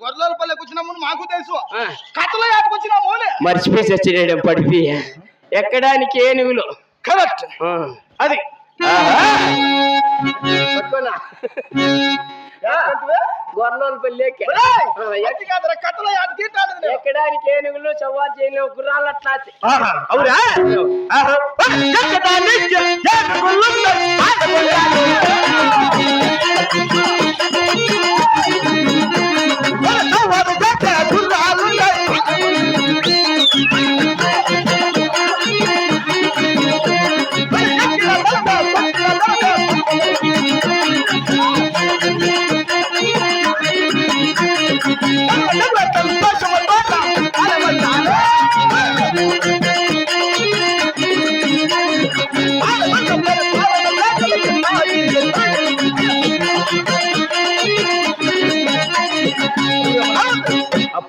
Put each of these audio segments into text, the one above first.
గొర్రెల పల్లెకి వచ్చినాము మాకు తెలుసు. ఆ, కథలో ఏటకొచ్చినాము మర్చిపోయి చచ్చినాడు పడిపి ఎక్కడానికి ఏనుగులు కరెక్ట్. అది. ఎక్కడానికి ఏనుగులు సవారు చేయను గుర్రాలు అట్లా అవురా. ఎక్కడానికి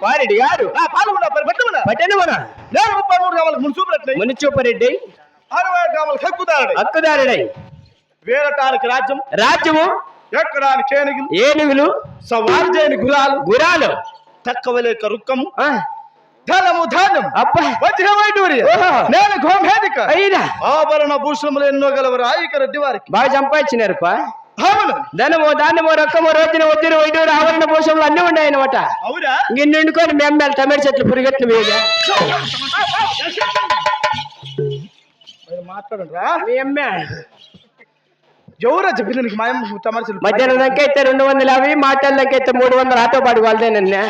అప్పారెడ్డి గారు పాల్గొన్నా పెట్టమన్నా పట్టణ మన నేను ముప్పై మూడు కావాలి మున్సూపు పెట్టినాయి మునిచూపరెడ్డి అరవై ఐదు కావాలి హక్కుదారుడు. హక్కుదారుడై. వేరటానికి రాజ్యం. రాజ్యము. ఎక్కడానికి ఏనుగులు ఏనుగులు. సవారు చేయని గురాలు గురాలు తక్కవలేక రుక్కము. ధనము వజ్రమైడూరి ఓహో. నేను గోమేదిక అయినా. ఆభరణ భూషణములు ఎన్నో గలవరు. ఆయిక రెడ్డి వారికి. బాగా సంపాదించినారు ధనము దానము రొక్కము రోజున వజ్ర వైడూరు ఆవరణ పోషములు అన్ని ఉన్నాయి అనమాట అవురా ఇంక నిండుకొని మెమ్మెలు టమాటో చెట్లు పురిగట్లు మీద. మాట్లాడండి రా మీ అమ్మే ఎవరా చెప్పింది మధ్యాహ్నం దాకా అయితే రెండు వందల యాభై మాటల దాకా అయితే మూడు వందలు ఆటో పాటు వాళ్ళదేనన్నా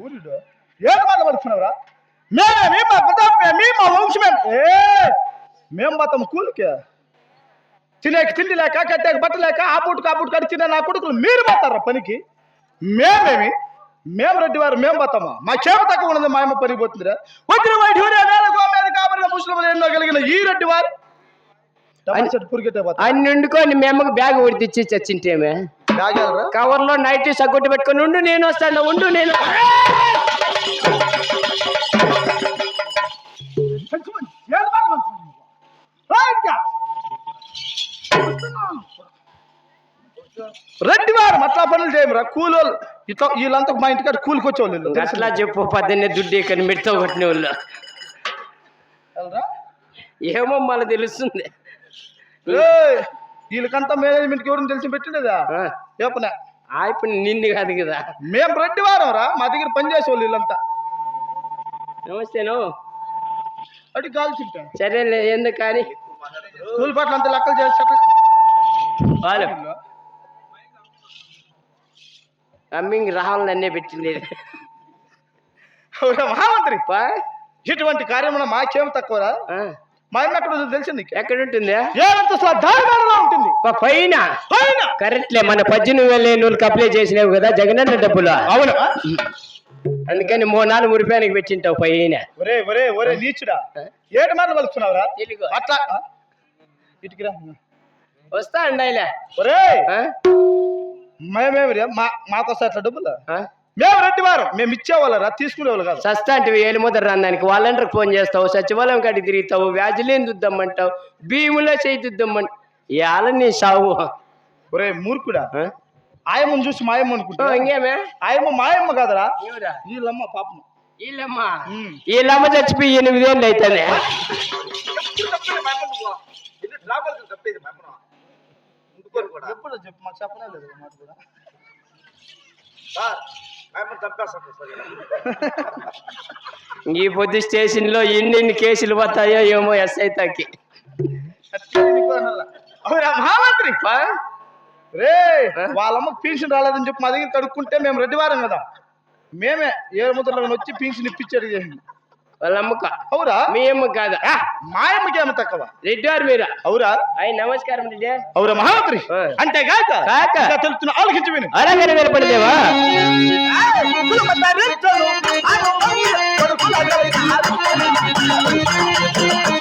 ఊరిలో ఏం మాట్లాడుతున్నావురా? మేమే మీ మా ప్రతాపమే మీ వంశమే. ఏ మేం పోతాం కూలికి. తినేకి తిండి లేక కట్టాక బట్ట లేక ఆ పూటకు ఆ పూటకు అడిచిన నా కొడుకులు మీరు పోతారా పనికి? మేమేమి? మేము రెడ్డి వారు మేము పోతామా? మా చేప తక్కువ ఉన్నది మా అమ్మ పనికి పోతుందిరా. వచ్చిన కాబడిన ముస్లింలు ఎన్నో కలిగిన ఈ రెడ్డి వారు. అన్ని వండుకొని మీ అమ్మకి బ్యాగ్ ఒకటి తెచ్చి చచ్చింటేమే కవర్లో నైట్ సగ్గొట్టు పెట్టుకొని ఉండు నేను వస్తాను ఉండు నేను రెడ్డి వారు అట్లా పనులు చేయమరా కూలోళ్ళు. ఇట్లా వీళ్ళంతా మా ఇంటికాడ కూలికి వచ్చేవాళ్ళు వీళ్ళు. అట్లా చెప్పు పద్దెన్నే దుడ్డు ఇక్కడ మిడతా కొట్టిన వాళ్ళు? ఏమో మళ్ళీ తెలుస్తుంది. వీళ్ళకంతా మేనేజ్మెంట్ ఎవరిని తెలిసి పెట్టిండేదా? చెప్పనా ఆ ఇప్పుడు నిన్ను కాదు కదా. మేము రెడ్డి వారం రా మా దగ్గర పని చేసేవాళ్ళు వీళ్ళంతా నమస్తేను అటు కాల్చింటా సరేలే ఎందుకు కానీ? కూలి పట్ల అంతా లెక్కలు చేసి అమ్మింగ్ రావాలని అన్నే పెట్టింది మహామంత్రి ఇటువంటి కార్యమున మాకేం తక్కువరా? మా అమ్మ ఎక్కడ ఉందో తెలుసు నీకు? ఎక్కడ ఉంటుంది? పైన. పైన. కరెక్ట్లే మన పద్దెనిమిది వేల నూరుకి అప్లై చేసినావు కదా జగనన్న డబ్బులు? అవును. అందుకని మూడు నాలుగు రూపాయలకి పెట్టింటావు పైన. ఒరే ఒరే ఒరే నీచుడా. ఏడు మాటలు కలుస్తున్నావురా తెలుగు. అట్లా? ఇటుకిరా. వస్తా అండాయిలే ఒరే. మేమేమి రే మా అట్లా డబ్బులు? మేము రెడ్డి వారం మేము ఇచ్చేవాళ్ళరా తీసుకునేవాళ్ళు కాదు. సస్తా అంటే ఏలు ముద్ర రానికి వాలంటీర్కి ఫోన్ చేస్తావు సచివాలయం కాడికి తిరుగుతావు వ్యాధులేం చూద్దామంటావు భీములో చేయి చూద్దామంట ఇవాళ నీ సావు ఒరే మూర్ఖుడా? ఆయమ్మను చూసి మాయమ్మ అనుకుంటా ఇంకేమే? ఆయమ్మ మాయమ్మ కాదరా? వీళ్ళమ్మ పాపం. వీళ్ళమ్మా. వీళ్ళమ్మ చచ్చిపోయి ఎనిమిదేళ్ళు ఎప్పుడు చెప్పు మాకు చెప్పనే లేదు ఈ మాట కూడా. ఈ పొద్దు స్టేషన్లో ఎన్నెన్ని కేసులు పోతాయో ఏమో ఎస్ఐ తాకి అట్లే నీకు అనాల. అవురా మహామంత్రి! పా? రే వాళ్ళమ్మ పెన్షన్ రాలేదని చెప్పి మా దగ్గర కడుక్కుంటే మేము రెడ్డి వారం కదా. మేమే ఏడు ముద్రలో వచ్చి పెన్షన్ ఇప్పించాడు చేసింది. వాళ్ళ అమ్మక అవురా మీ అమ్మ కాదా? ఆ, మాయమ్మకి ఏమి తక్కువ రెడ్డి వారు మీరా? అవురా అయ్యి నమస్కారం రెడ్డి. అవురా కాక. తెలుస్తున్న ఆలోచించి విను అలాగే Hey!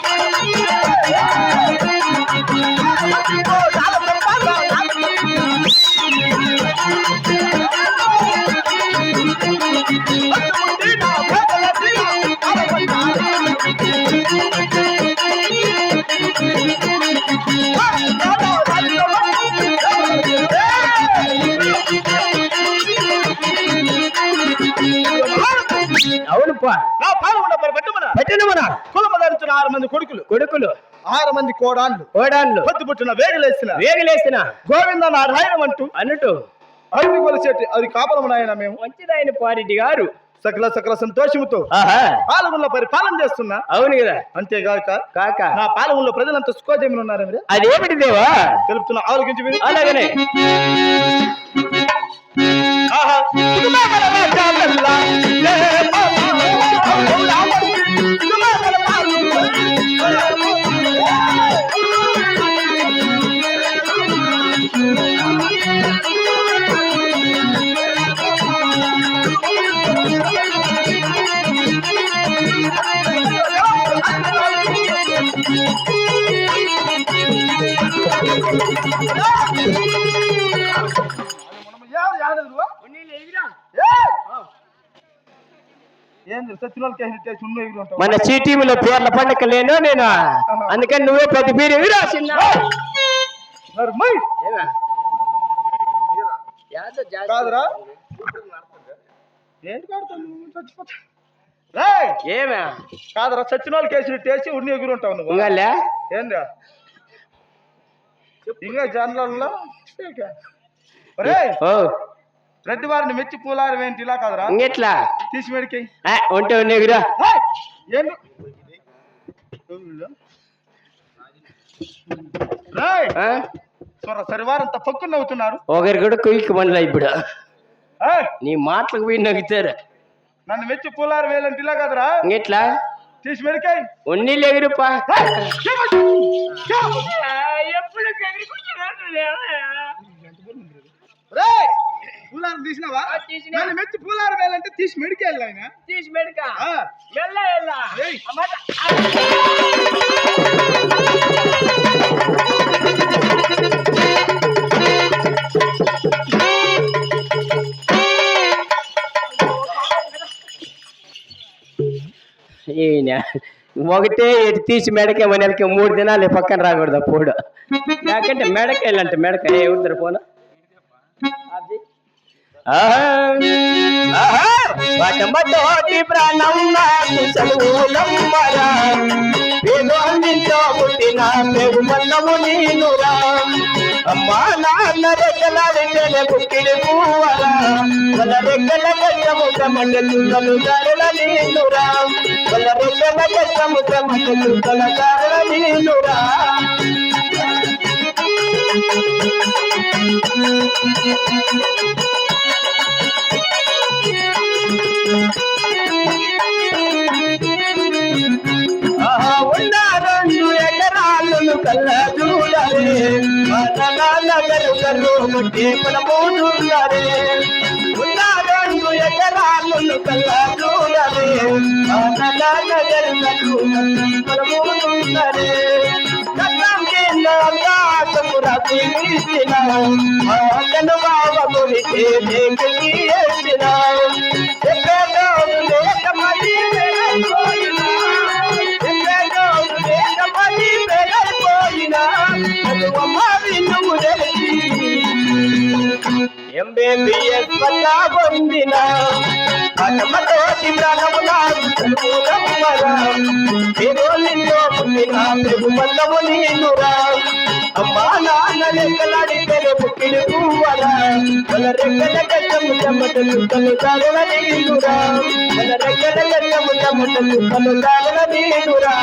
పెట్టమన పెట్టినమనా కులమ ధరించిన ఆరు మంది కొడుకులు. కొడుకులు. ఆరు మంది కోడాన్లు. ఓడాన్లు పొద్దు పుట్టిన వేగలేసిన. వేగలేసిన. గోవింద నారాయణం అంటూ. అన్నట్టు. అరుగు కొలిచేటి అది కాపలం నాయన మేము. మంచిదాయన పారెడ్డి గారు. సకల సకల సంతోషముతో పాల్గొండ పరిపాలన చేస్తున్నా. అవును కదా. అంతేగాక కాక. నా పాలనలో ప్రజలంతా సుఖోజమని ఉన్నారు మీరు అదేమిటి దేవా? తెలుపుతున్న ఆలోచించి అలాగనే. ఆహా. మన సిటీలో పేర్ల పండగ లేను నేను. అందుకని నువ్వే ప్రతి పేరు ఎగిరా చిన్న మరి మై! ఏమా? కాదురా. సచిన వాళ్ళకి వేసి టేసి ఉన్ని ఎగురు ఉంటావు నువ్వు. ఇంకలే ఏందా ఇంకా జనరల్లో? రెడ్డి వారిని మెచ్చి పూలారం ఏంటి ఇలా కాదురా. ఇంకెట్లా? తీసి మెడికి ఉంటే ఉండే ఎగురా. ఏంటి రేయ్ ఆ? సొర సరివారంత పక్కున నవ్వుతున్నారు. ఒకరి కూడా కుయికి మనలా ఇప్పుడు. నీ మాటలకు పోయి నవ్వుతారు. నన్ను మెచ్చి పూలారు వేలంటే ఇలా కాదురా. ఇంకెట్లా? తీసి మెడికాయ్ ఉన్నీళ్ళు ఎగురుపా. రేయ్ పూలారం తీసినావా. నన్ను మెచ్చి పూలారు వేలంటే తీసి మెడికాయలు ఆయన. తీసి మెడక? వెళ్ళ వెళ్ళ. ఈయన ఒకటే ఇటు తీసి మెడకే మనకి మూడు దినాలు పక్కన రాకూడదు పోడు నాకంటే మెడకాయలంటే మెడకాయ ఎవరు పోనా? వటమతోటి ప్రాణం నాకు సెలవులమ్మరా వేదోందింతో పుట్టిన పెగు మన్నము నీనురా అమ్మా నాన్న రెక్కల రెక్కలాడితేనే పుట్టిన పువ్వరా మన రెక్కల కష్టము క్రమండ చుక్కలు దారుల నీనురా మన రెక్కల కష్టము క్రమండ చుక్కల దారుల నీనురా you. కరు కరు ముట్టి పడబోతున్నరే కట్టం కింద ఆకాశము రాత్రి వీసిన అతను బావ గురికి ఎంబీబీఎస్ వల్ల పొందిన పటమతోటి ప్రాణము పుట్టిన పెగు నీనురా అమ్మా నాన్న రెక్కలాడితే పుట్టిన పువ్వరా మన రెక్కల కట్టము చెమ్మట చుక్కలు కాగల నీనురా మన రెక్కల కట్టము చెమ్మట చుక్కలు కాగల నీనురా